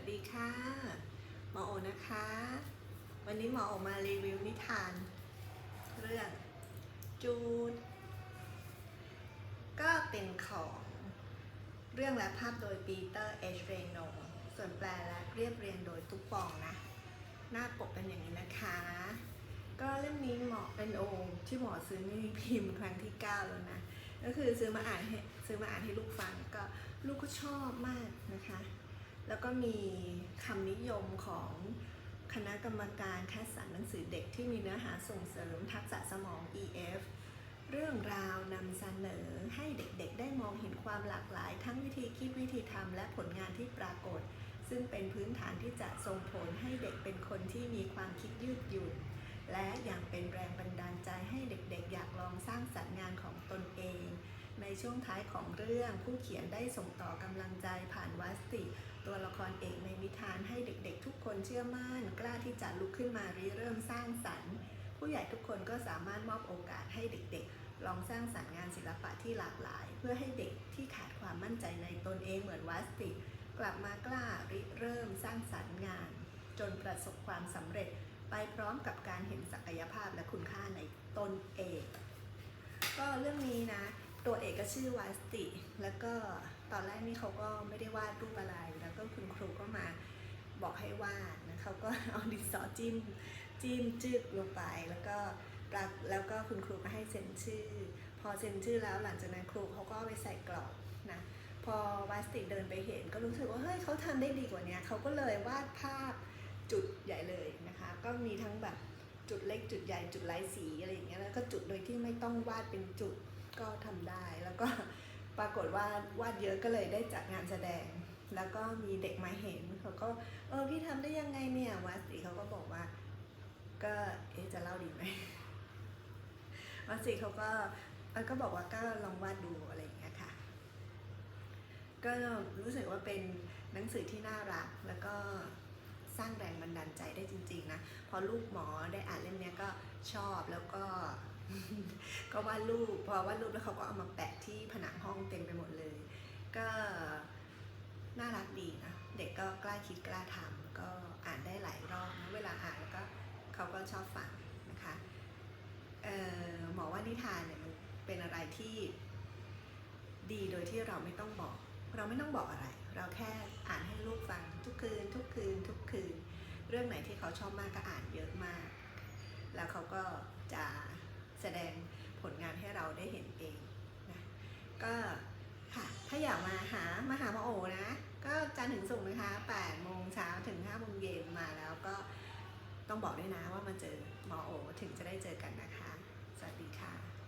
สดีค่ะหมอโอนะคะ วันนี้หมอโอมารีวิวนิทาน เรื่องจูด ก็เป็นของเรื่องและภาพโดยปีเตอร์เอชเรโนส่วนแปลและเรียบเรียงโดยตุ๊กปองนะ หน้าปกเป็นอย่างนี้นะคะ ก็เล่มนี้เหมาะเป็นโอที่หมอซื้อมินิพิมพ์ครั้งที่ 9 แล้วนะ ก็คือซื้อมาอ่านให้ซื้อมาอ่านให้ลูกฟังก็ลูกก็ชอบมากนะ แล้วก็มีคำนิยมของคณะกรรมการคัดสรรหนังสือเด็กที่มีเนื้อหาส่งเสริมทักษะสมอง EF เรื่องราวนำเสนอให้เด็กๆ ได้มองเห็นความหลากหลาย ทั้งวิธีคิดวิธีทำและผลงานที่ปรากฏ ซึ่งเป็นพื้นฐานที่จะส่งผลให้เด็กเป็นคนที่มีความคิดยืดหยุ่น และอยังเป็นแรงบันดาลใจให้เด็กๆ อยากลองสร้างสรรค์งานของตนเอง ในช่วงท้ายของเรื่องผู้เขียนได้ส่งต่อกำลังใจผ่าน ละครเอกในนิทานให้เด็กๆ ทุกคนเชื่อมั่น กล้าที่จะลุกขึ้นมาริเริ่มสร้างสรรค์ ผู้ใหญ่ทุกคนก็สามารถมอบโอกาสให้เด็กๆ ลองสร้างสรรค์งานศิลปะที่หลากหลาย เพื่อให้เด็กที่ขาดความมั่นใจในตนเองเหมือนวัสติ กลับมากล้าริเริ่มสร้างสรรค์งาน จนประสบความสำเร็จไปพร้อมกับการเห็นศักยภาพและคุณค่าในตนเอง ก็เรื่องนี้นะ ตัวเอกก็ชื่อวาสติ แล้วก็ ตอนแรกนี่เขาก็ไม่ได้วาดรูปอะไร แล้วก็คุณครูก็มาบอกให้วาดนะเขาก็เอาดินสอจิ้มจิ้มจึกลงไป แล้วก็ปแล้วก็คุณครูก็ให้เซ็นชื่อ พอเซ็นชื่อแล้วหลังจากนั้นครูเขาก็ไปใส่กรอบนะพอวาสติเดินไปเห็นก็รู้สึกว่าเฮ้ยเขาทำได้ดีกว่านี้เขาก็เลยวาดภาพจุดใหญ่เลยนะคะ ก็มีทั้งแบบจุดเล็กจุดใหญ่จุดหลายสีอะไรอย่างเงี้ยแล้วก็จุดโดยที่ไม่ต้องวาดเป็นจุดก็ทำได้แล้วก็ ปรากฏว่าวาดเยอะก็เลยได้จัดงานแสดง แล้วก็มีเด็กมาเห็นเขาก็เออพี่ทำได้ยังไงเนี่ยวาสติเขาก็บอกว่า ก็เอ๊จะเล่าดีไหมวาสติเขาก็เออก็บอกว่าก็ลองวาดดูอะไรอย่างเงี้ยค่ะก็รู้สึกว่าเป็นหนังสือที่น่ารักแล้วก็สร้างแรง นใจได้จริง ๆ นะ พอลูกหมอได้อ่านเล่มนี้ก็ชอบแล้วก็ ก็วาดรูปพอวาดรูปแล้วเขาก็เอามาแปะที่ผนังห้องเต็มไปหมดเลย ก็น่ารักดีนะเด็กก็กล้าคิดกล้าทำก็อ่านได้หลายรอบนะเวลาอ่านแล้วก็เขาก็ชอบฟังนะคะเอ่อหมอว่านิทานเนี่ยมันเป็นอะไรที่ดีโดยที่เราไม่ต้องบอก เราไม่ต้องบอกอะไร เราแค่อ่านให้ลูกฟังทุกคืน ทุกคืน ทุกคืน เรื่องไหนที่เขาชอบมากก็อ่านเยอะมาก แล้วเขาก็จะแสดงผลงานให้เราได้เห็นเองนะก็ค่ะถ้าอยากมาหามาหาหมอโอนะ ก็จันถึงศุกนะคะ8โมงเช้าถึง5โมงเย็นมาแล้วก็ต้องบอกด้วยนะว่ามาเจอหมอโอถึงจะได้เจอกันนะคะ สวัสดีค่ะ